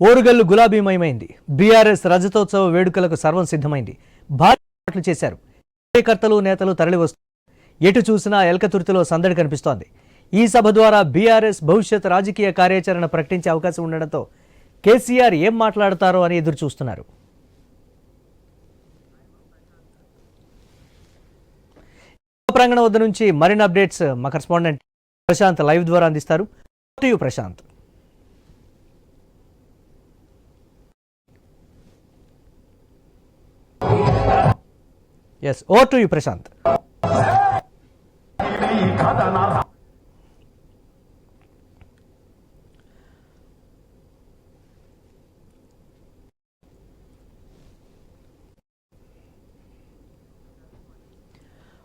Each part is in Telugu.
ఓరుగల్లు గులాబీమయమైంది. బీఆర్ఎస్ రజతోత్సవ వేడుకలకు సర్వం సిద్ధమైంది. భారీ చేశారు. కార్యకర్తలు నేతలు తరలివస్తు ఎటు చూసినా ఎల్కతుర్తిలో సందడి కనిపిస్తోంది. ఈ సభ ద్వారా బీఆర్ఎస్ భవిష్యత్ రాజకీయ కార్యాచరణ ప్రకటించే అవకాశం ఉండడంతో కేసీఆర్ ఏం మాట్లాడతారో అని ఎదురు చూస్తున్నారు. ప్రాంగణం వద్ద నుంచి మరిన్ని అప్డేట్స్ మా కరెస్పాండెంట్ ప్రశాంత్ లైవ్ ద్వారా అందిస్తారు. ప్రశాంత్. ఎస్ over to you Prashant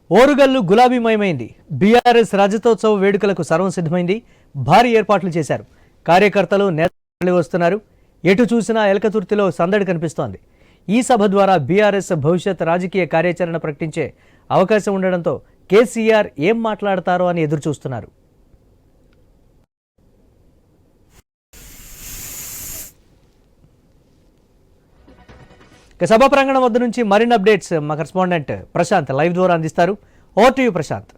Orugallu గులాబీమయమైంది. బీఆర్ఎస్ రజతోత్సవ వేడుకలకు సర్వం సిద్ధమైంది. భారీ ఏర్పాట్లు చేశారు. కార్యకర్తలు నేతలు వస్తున్నారు. ఎటు చూసినా ఎలకతుర్తిలో సందడి కనిపిస్తోంది. ఈ సభ ద్వారా బీఆర్ఎస్ భవిష్యత్ రాజకీయ కార్యాచరణ ప్రకటించే అవకాశం ఉండడంతో కేసీఆర్ ఏం మాట్లాడతారో అని ఎదురుచూస్తున్నారు. ఇక సభా ప్రాంగణం వద్ద నుంచి మరిన్ని అప్డేట్స్ మా కరెస్పాండెంట్ ప్రశాంత్ లైవ్ ద్వారా అందిస్తారు. ఓ టు యూ ప్రశాంత్.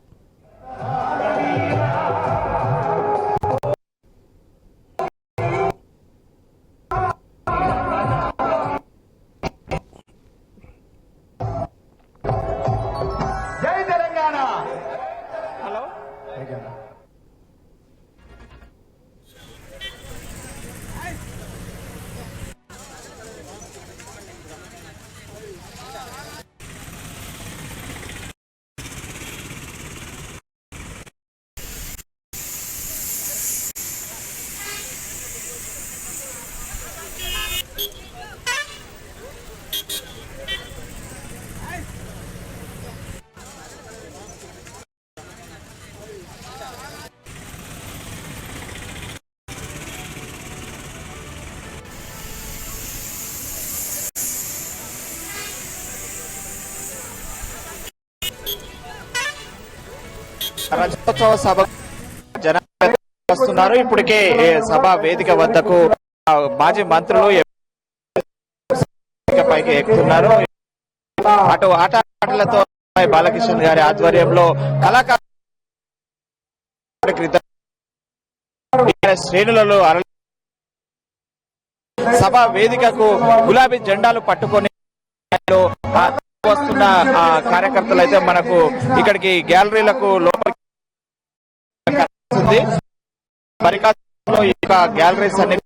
రజతోత్సవ సభ జనాలు వస్తున్నారు ఇప్పటికే సభ వేదిక వద్దకు మాజీ మంత్రులు పైకి ఎక్కుతున్నారు. అటు ఆట ఆటలతో బాలకృష్ణ గారి ఆధ్వర్యంలో కళాకారు శ్రేణులలో సభ వేదికకు గులాబీ జెండాలు పట్టుకొని వస్తున్న ఆ కార్యకర్తలు అయితే మనకు ఇక్కడికి గ్యాలరీలకు లోపలికి కనిపిస్తుంది పరికాశంలో ఈ యొక్క గ్యాలరీస్ అన్ని